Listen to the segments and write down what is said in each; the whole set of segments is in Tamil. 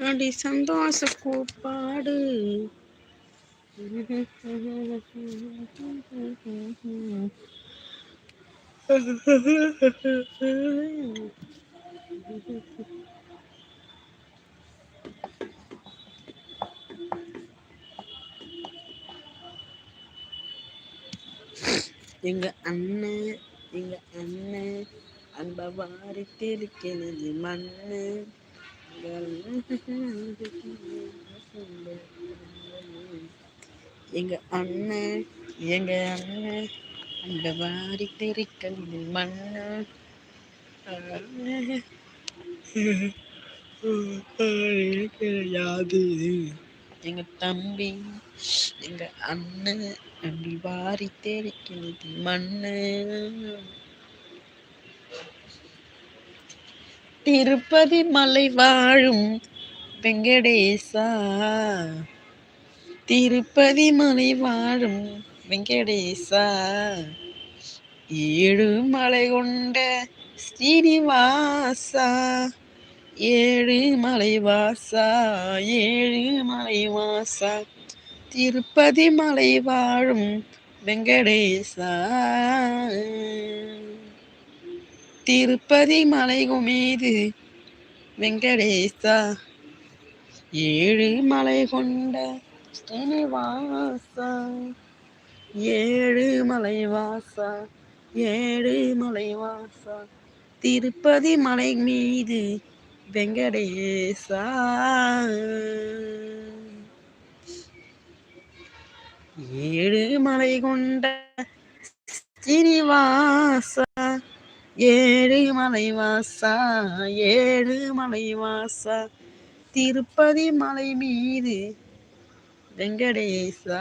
அடி சந்தோஷ கூப்பாடு எங்க அண்ணன் எங்க அண்ணன் அன்ப வாரி மண்ணு. எங்க அண்ணன் எங்க அண்ணன் அந்த வாரி தெரிக்கிறது மண்ணு. யாது எங்க தம்பி எங்க அண்ணன் அப்படி வாரி தெரிக்கிறது மண்ணு. திருப்பதி மலை வாழும் வெங்கடேசா. திருப்பதி மலை வாழும் வெங்கடேசா. ஏழு மலை கொண்ட ஸ்ரீனிவாசா. ஏழு மலை வாசா ஏழு மலை வாசா திருப்பதி மலை வாழும் வெங்கடேசா. திருப்பதி மலை மீது வெங்கடேசா. ஏழு மலை கொண்ட ஸ்ரீனிவாசா. ஏழு மலை வாசா ஏழு மலை வாசா திருப்பதி மலை மீது வெங்கடேசா. ஏழு மலை கொண்ட ஸ்ரீனிவாசா. ஏழு மலைவாசா ஏழு மலைவாசா திருப்பதி மலை மீது வெங்கடேசா.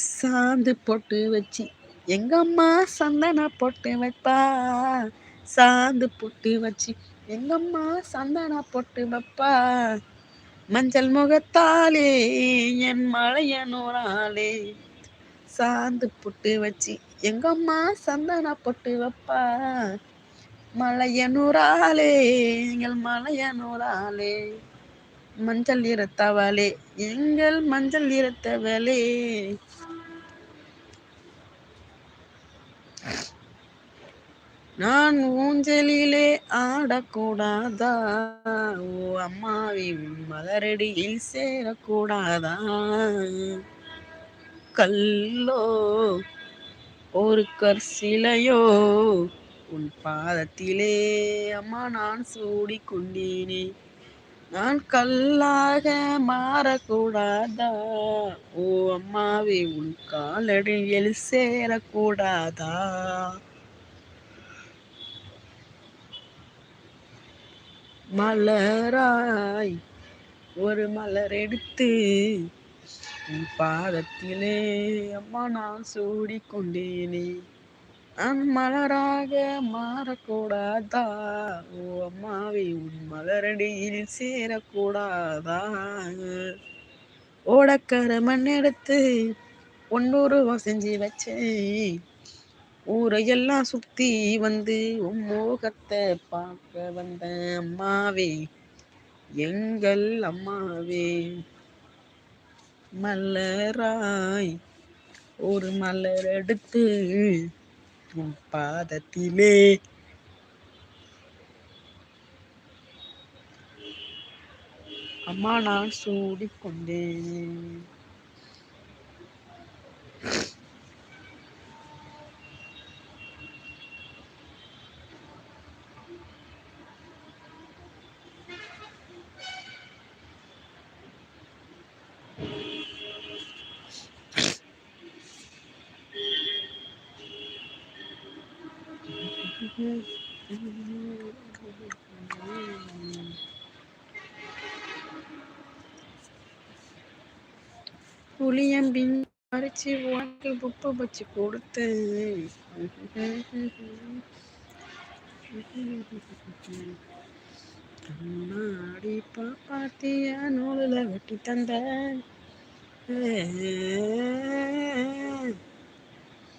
சாந்து போட்டு வச்சு எங்க அம்மா சந்தன போட்டு வைப்பா? சாந்து புட்டு வச்சு எங்க அம்மா சந்தன பொட்டு வைப்பா? மஞ்சள் முகத்தாலே என் மழையனூராலே சாந்து புட்டு வச்சு எங்க அம்மா சந்தன பொட்டு வைப்பா? மலையனூராலே எங்கள் மலையனூராலே மஞ்சள் இரத்தவளே எங்கள் மஞ்சள் இரத்தவளே நான் ஊஞ்சலிலே ஆடக்கூடாதா? ஓ அம்மாவின் மலரடியில் சேரக்கூடாதா? கல்லோ ஒரு கற்சிலையோ உன் பாதத்திலே அம்மா நான் சூடி கொண்டேனே. நான் கல்லாக மாறக்கூடாதா? ஓ அம்மாவே உன் காலடியில் சேரக்கூடாதா? மலராய் ஒரு மலர் எடுத்து உன் பாதத்திலே அம்மா நான் சூடிக்கொண்டேனே. நான் மலராக மாறக்கூடாதா? ஓ அம்மாவே உன் மலரடியில் சேரக்கூடாதா? ஓடக்கர மண் எடுத்து ஒன்னூறு செஞ்சு வச்சேன். ஊரையெல்லாம் சுத்தி வந்து உன் மோகத்தை பார்க்க வந்த அம்மாவே எங்கள் அம்மாவே. மலராய் ஒரு மலர் எடுத்து உன் பாதத்திலே அம்மா நான் சூடிக்கொண்டேன். புளியம்பின் பறிச்சு உனக்கு புப்ப வச்சு கொடுத்தேன். கண்ணாடி பாப்பாத்திய நூலில் வெட்டி தந்த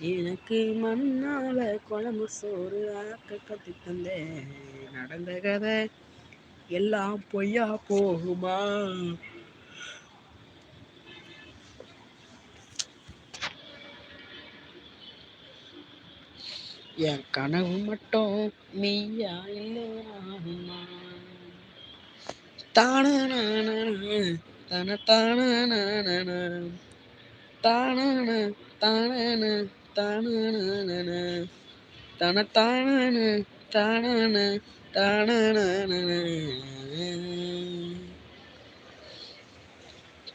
எனக்கு மண்ணால குழம்பு சோறு ஆக்க கத்து தந்த. நடந்த கதை எல்லாம் பொய்யா போகுமா? என் கனவு மட்டும் மெய்யா இல்லையாகுமா தான தன தான தான தான தான தன தான தான தான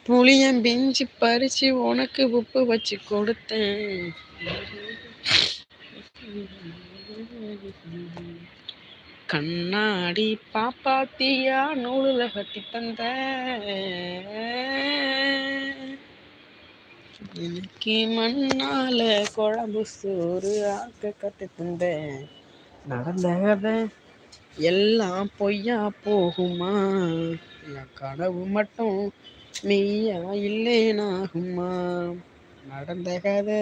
புளியம் பிஞ்சு பறிச்சு உனக்கு உப்பு வச்சு கொடுத்தேன். கண்ணாடி பாப்பாத்தியா நூலுல கட்டி தந்த எனக்கு மண்ணால குழம்பு சோறு ஆக்க கட்டி தந்த நடந்த கதை எல்லாம் பொய்யா போகுமா? என் கனவு மட்டும் மெய்யா இல்லேனாகுமா? நடந்த கதை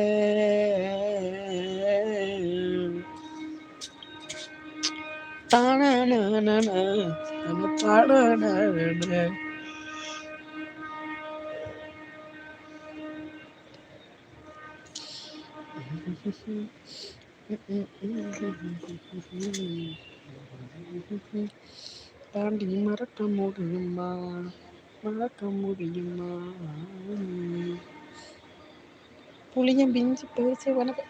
தான தான தாண்டி மறக்க முடியுமா மறக்க முடியுமா புளியம் பிஞ்சு பேசி உனக்கு